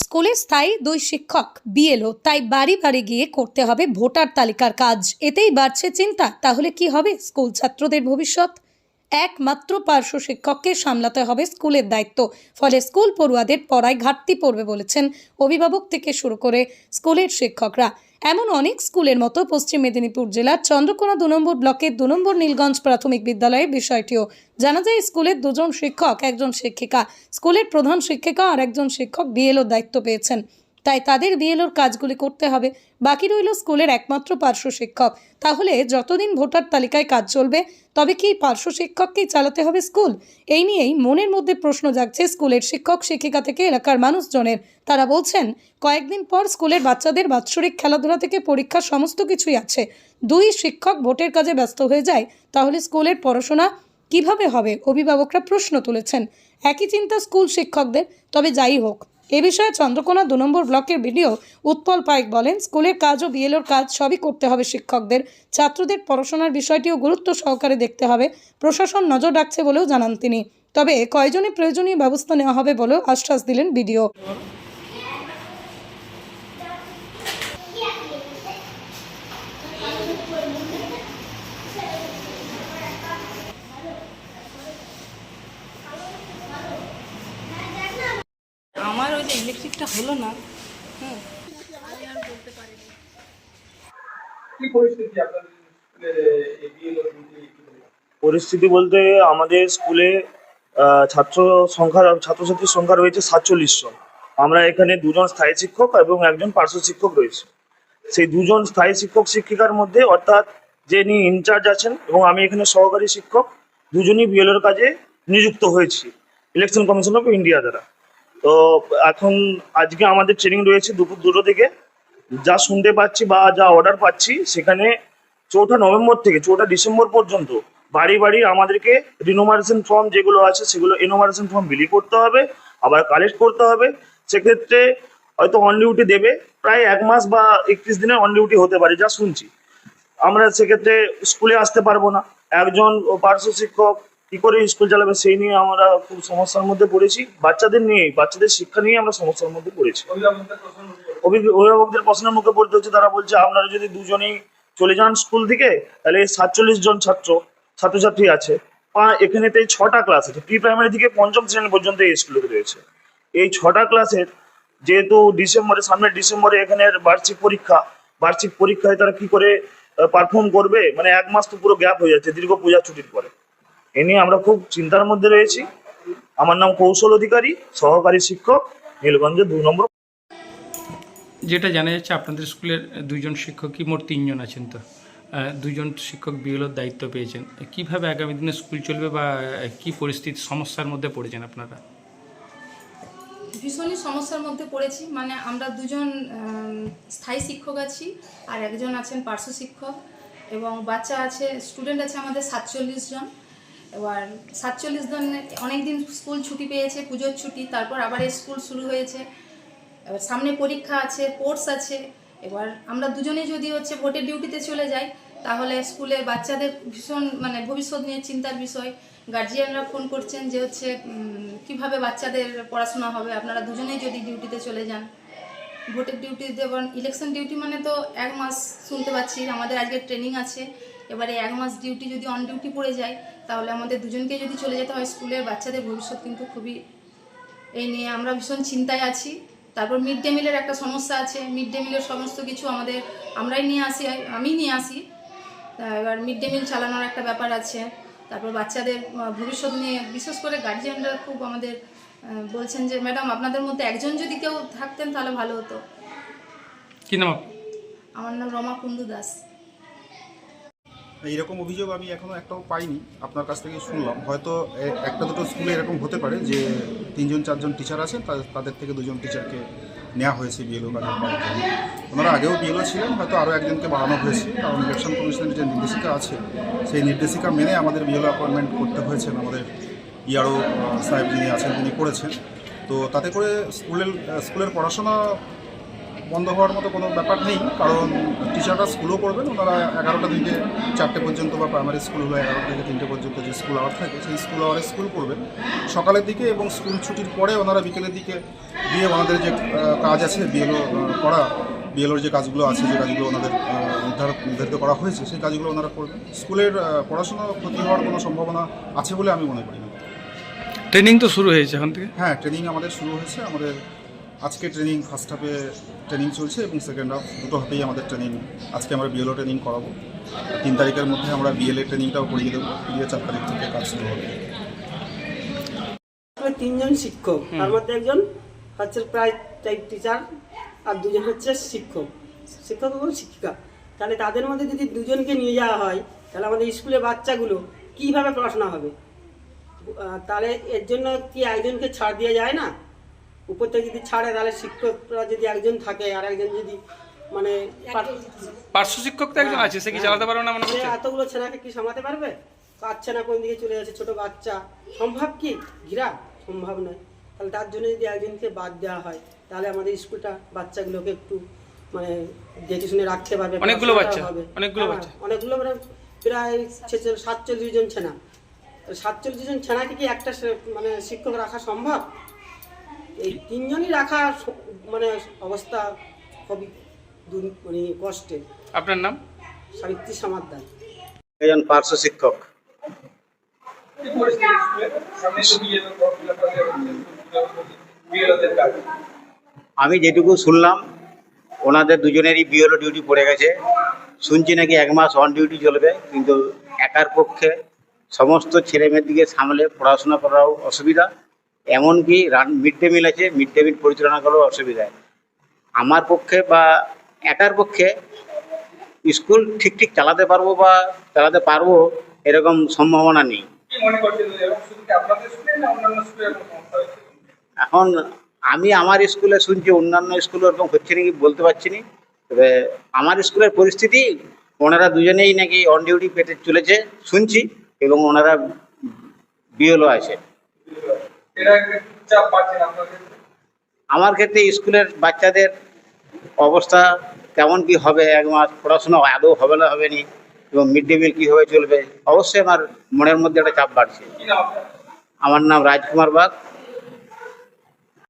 স্কুলের স্থায়ী দুই শিক্ষক বিএলও, তাই বাড়ি বাড়ি গিয়ে করতে হবে ভোটার তালিকার কাজ। এতেই বাড়ছে চিন্তা। তাহলে কি হবে? স্কুল ছাত্রদের ভবিষ্যৎ? একমাত্র পার্শ্ব শিক্ষককে সামলাতে হবে স্কুলের দায়িত্ব। ফলে স্কুল পড়ুয়াদের পড়ায় ঘাটতি পড়বে বলেছেন অভিভাবক থেকে শুরু করে স্কুলের শিক্ষকরা। এমন অনেক স্কুলের মতো পশ্চিম মেদিনীপুর জেলার চন্দ্রকোনা দু নম্বর ব্লকের দু নম্বর নীলগঞ্জ প্রাথমিক বিদ্যালয়ে বিষয়টিও। জানা যায়, স্কুলের দুজন শিক্ষক, একজন শিক্ষিকা, স্কুলের প্রধান শিক্ষিকা আর একজন শিক্ষক বিএলও দায়িত্ব পেয়েছেন। তাই তাদের বিএলওর কাজগুলি করতে হবে। বাকি রইল স্কুলের একমাত্র পার্শ্ব শিক্ষক। তাহলে যতদিন ভোটার তালিকায় কাজ চলবে, তবে কি পার্শ্ব শিক্ষককেই চালাতে হবে স্কুল? এই নিয়েই মনের মধ্যে প্রশ্ন জাগছে স্কুলের শিক্ষক, শিক্ষিকা থেকে এলাকার মানুষজনের। তারা বলছেন, কয়েকদিন পর স্কুলের বাচ্চাদের বাৎসরিক খেলাধুলা থেকে পরীক্ষা সমস্ত কিছুই আছে। দুই শিক্ষক ভোটের কাজে ব্যস্ত হয়ে যায়, তাহলে স্কুলের পড়াশোনা কীভাবে হবে? অভিভাবকরা প্রশ্ন তুলেছেন। একই চিন্তা স্কুল শিক্ষকদের, তবে যাই হোক। এ বিষয়ে চন্দ্রকোনা দু নম্বর ব্লকের বিডিও উৎপল পাইক বলেন, স্কুলের কাজ ও বিএলওর কাজ সবই করতে হবে শিক্ষকদের। ছাত্রদের পড়াশোনার বিষয়টিও গুরুত্ব সহকারে দেখতে হবে। প্রশাসন নজর রাখছে বলেও জানান তিনি। তবে কয়জনে প্রয়োজনীয় ব্যবস্থা নেওয়া হবে বলেও আশ্বাস দিলেন বিডিও। আমার ইলেকট্রিকটা হলো না। হ্যাঁ। পরিস্থিতি বলতে আমাদের স্কুলে ছাত্র সংখ্যা ছাত্রছাত্রীর সংখ্যা রয়েছে সাতচল্লিশ জন। আমরা এখানে দুজন স্থায়ী শিক্ষক এবং একজন পার্শ্ব শিক্ষক রয়েছে। সেই দুজন স্থায়ী শিক্ষক শিক্ষিকার মধ্যে অর্থাৎ যিনি ইনচার্জ আছেন এবং আমি এখানে সহকারী শিক্ষক দুজনই বিএলওর কাজে নিযুক্ত হয়েছি। ইলেকশন কমিশন অফ ইন্ডিয়া দ্বারা। তো এখন আজকে আমাদের ট্রেনিং রয়েছে দুপুর দুটো থেকে। যা শুনতে পাচ্ছি বা যা অর্ডার পাচ্ছি, সেখানে চৌঠা নভেম্বর থেকে, চৌঠা ডিসেম্বর পর্যন্ত বাড়ি বাড়ি আমাদেরকে রিনোমারেশন ফর্ম যেগুলো আছে, সেগুলো এনোমারেশন ফর্ম বিলি করতে হবে, আবার কালেক্ট করতে হবে। সেক্ষেত্রে হয়তো অন ডিউটি দেবে, প্রায় এক মাস বা একত্রিশ দিনে অন ডিউটি হতে পারে, যা শুনছি। আমরা সেক্ষেত্রে স্কুলে আসতে পারব না। একজন পার্শ্ব শিক্ষক কি করে স্কুল চালাবে সেই নিয়ে আমরা খুব সমস্যার মধ্যে পড়েছি। বাচ্চাদের নিয়ে, বাচ্চাদের শিক্ষা নিয়ে আমরা সমস্যার মধ্যে পড়েছি। অভিভাবকদের প্রশ্নের মুখে পড়তে হচ্ছে, তারা বলছে, আপনারা যদি দুজনেই চলে যান স্কুল থেকে, তাহলে সাতচল্লিশ জন ছাত্র, ছাত্রছাত্রী আছে। এখানেতে ছটা ক্লাস আছে। প্রি প্রাইমারি থেকে পঞ্চম শ্রেণি পর্যন্ত এই স্কুলে রয়েছে। এই ছটা ক্লাসের যেহেতু ডিসেম্বরে সামনের ডিসেম্বরে এখানে বার্ষিক পরীক্ষা, বার্ষিক পরীক্ষায় তারা কি করে পারফর্ম করবে? মানে এক মাস তো পুরো গ্যাপ হয়ে যাচ্ছে, দীর্ঘ পূজা ছুটির পরে। এ নিয়ে আমরা খুব চিন্তার মধ্যে রয়েছি। আমার নাম কৌশল অধিকারী সহকারী শিক্ষক নীলগঞ্জ দুই নম্বর। যেটা জানা যাচ্ছে আপনাদের স্কুলের দুইজন শিক্ষক কি মোট তিনজন আছেন তো। আহ, দুইজন শিক্ষক বিএলওর দায়িত্ব পেয়েছেন। কীভাবে আগামী দিনে স্কুল চলবে বা কি পরিস্থিতি সমস্যার মধ্যে পড়েছেন আপনারা? ভীষণই সমস্যার মধ্যে পড়েছি। মানে আমরা দুজন স্থায়ী শিক্ষক আছি আর একজন আছেন পার্শ্ব শিক্ষক এবং বাচ্চা আছে স্টুডেন্ট আছে আমাদের সাতচল্লিশ জন। এবার সাতচল্লিশ জন অনেক দিন স্কুল ছুটি পেয়েছে, পুজোর ছুটি, তারপর আবার স্কুল শুরু হয়েছে। এবার সামনে পরীক্ষা আছে, কোর্স আছে, এবার আমরা দুজনেই যদি হচ্ছে ভোটের ডিউটিতে চলে যাই, তাহলে স্কুলে বাচ্চাদের ভীষণ মানে ভবিষ্যৎ নিয়ে চিন্তার বিষয়। গার্জিয়ানরা ফোন করছেন যে হচ্ছে কীভাবে বাচ্চাদের পড়াশোনা হবে, আপনারা দুজনেই যদি ডিউটিতে চলে যান। ভোটের ডিউটি যেমন ইলেকশন ডিউটি মানে তো এক মাস শুনতে পাচ্ছি, আমাদের আজকে ট্রেনিং আছে। এবারে এক মাস ডিউটি যদি অন ডিউটি পড়ে যায় তাহলে আমাদের দুজনকে যদি চলে যেতে হয় স্কুলের বাচ্চাদের ভবিষ্যৎ কিন্তু খুবই এই নিয়ে আমরা ভীষণ চিন্তায় আছি। তারপর মিড ডে মিলের একটা সমস্যা আছে। মিড ডে মিলের সমস্ত কিছু আমাদের আমরাই নিয়ে আসি আমি নিয়ে আসি। এবার মিড ডে মিল চালানোর একটা ব্যাপার আছে। তারপর বাচ্চাদের ভবিষ্যৎ নিয়ে বিশেষ করে গার্জিয়ানরা খুব আমাদের বলছেন যে ম্যাডাম আপনাদের মধ্যে একজন যদি কেউ থাকতেন তাহলে ভালো হতো। কি নাম আমার নাম রমা কুন্দু দাস। এইরকম অভিযোগ আমি এখনও একটাও পাইনি। আপনার কাছ থেকে শুনলাম। হয়তো একটা দুটো স্কুলে এরকম হতে পারে যে তিনজন, চারজন টিচার আছেন তাদের থেকে দুজন টিচারকে নেওয়া হয়েছে বিএলও কাজের ওনারা আগেও বিএলও ছিলেন, হয়তো আরও একজনকে বাড়ানো হয়েছে। কারণ ইলেকশন কমিশনের যে নির্দেশিকা আছে, সেই নির্দেশিকা মেনে আমাদের বিএলও অ্যাপয়েন্টমেন্ট করতে হয়েছে আমাদের ইয়ারও সাহেব যিনি আছেন, তিনি করেছেন। তো তাতে করে স্কুলের স্কুলের পড়াশোনা বন্ধ হওয়ার মতো কোনো ব্যাপার নেই কারণ টিচাররা স্কুলও করবেন ওনারা এগারোটা থেকে চারটে পর্যন্ত বা প্রাইমারি স্কুল হলো এগারোটা থেকে তিনটে পর্যন্ত যে স্কুল আওয়ার থাকে সেই স্কুল আওয়ারে স্কুল করবেন। সকালের দিকে এবং স্কুল ছুটির পরে ওনারা বিকেলের দিকে গিয়ে ওনাদের যে কাজ আছে বিএলও করা বিএলওর যে কাজগুলো আছে যে কাজগুলো ওনাদের নির্ধারণ নির্ধারিত করা হয়েছে সেই কাজগুলো ওনারা করবেন। স্কুলের পড়াশোনা ক্ষতি হওয়ার কোনো সম্ভাবনা আছে বলে আমি মনে করি না। ট্রেনিং তো শুরু হয়েছে এখন থেকে? হ্যাঁ ট্রেনিং আমাদের শুরু হয়েছে আমাদের আজকে ট্রেনিং ফার্স্ট হাফে ট্রেনিং চলছে এবং সেকেন্ড হাফ দুটো হাফেই আমাদের ট্রেনিং আজকে আমরা বিএলও ট্রেনিং করাবো। তিন তারিখের মধ্যে আমরা বিএলএ ট্রেনিংটাও করিয়ে দেবো। দিয়ে চার তারিখ থেকে কাজ শুরু হবে। তিনজন শিক্ষক। তার মধ্যে একজন হচ্ছে প্রায় টাইপ টিচার আর দুজন হচ্ছে শিক্ষক। শিক্ষক এবং শিক্ষিকা। তাহলে তাদের মধ্যে যদি দুজনকে নিয়ে যাওয়া হয় তাহলে আমাদের স্কুলে বাচ্চাগুলো কীভাবে পড়াশোনা হবে? তাহলে এর জন্য কি একজনকে ছাড় দেওয়া যায় না? উপর থেকে যদি ছাড়ে তাহলে শিক্ষকরা যদি একজন থাকে আর একজন যদি মানে পার্শ্ব শিক্ষক তো একজন আছে সে কি চালাতে পারবে না মনে হচ্ছে? এতগুলো ছেলেকে কি সামলাতে পারবে? পারছে না কোন দিকে চলে যাচ্ছে ছোট বাচ্চা। সম্ভব কি? ঘিরা? সম্ভব নয়। তাহলে তার জন্য যদি একজনকে বাদ দেওয়া হয় তাহলে আমাদের স্কুলটা বাচ্চাগুলোকে একটু মানে দেখে শুনে রাখতে পারবে অনেকগুলো বাচ্চা, হবে। অনেকগুলো হ্যাঁ, বাচ্চা। অনেকগুলো মানে প্রায় সাতচল্লিশ জন ছেনা। সাতচল্লিশ জন ছেনাকে কি একটা মানে শিক্ষক রাখা সম্ভব? এই তিনজনই রাখা মানে অবস্থা খুবই মানে কষ্টের আপনার নাম? সাবিত্রী সমাদার একজন পার্শ্ব শিক্ষক। আমি যেটুকু শুনলাম ওনাদের দুজনেরই বিএলও ডিউটি পড়ে গেছে। শুনছি নাকি এক মাস অন ডিউটি চলবে কিন্তু একার পক্ষে সমস্ত ছেলেমেয়ের দিকে সামলে পড়াশোনা করাও অসুবিধা। এমনকি রান মিড ডে মিল আছে মিড ডে মিল পরিচালনা করাও অসুবিধা। আমার পক্ষে বা একার পক্ষে স্কুল ঠিক ঠিক চালাতে পারব বা চালাতে পারব এরকম সম্ভাবনা নেই। এখন আমি আমার স্কুলে শুনছি অন্যান্য স্কুলে ওরকম হচ্ছে নাকি বলতে পারছি না। তবে আমার স্কুলের পরিস্থিতি ওনারা দুজনেই নাকি অন ডিউটি পেটে চলেছে শুনছি এবং ওনারা বিএলও আছে। আমার ক্ষেত্রে স্কুলের বাচ্চাদের অবস্থা কেমন কি হবে এক মাস পড়াশোনা আদৌ হবে না হবে নি এবং মিড ডে মিল কীভাবে চলবে অবশ্যই আমার মনের মধ্যে একটা চাপ বাড়ছে। আমার নাম রাজকুমার বাগ।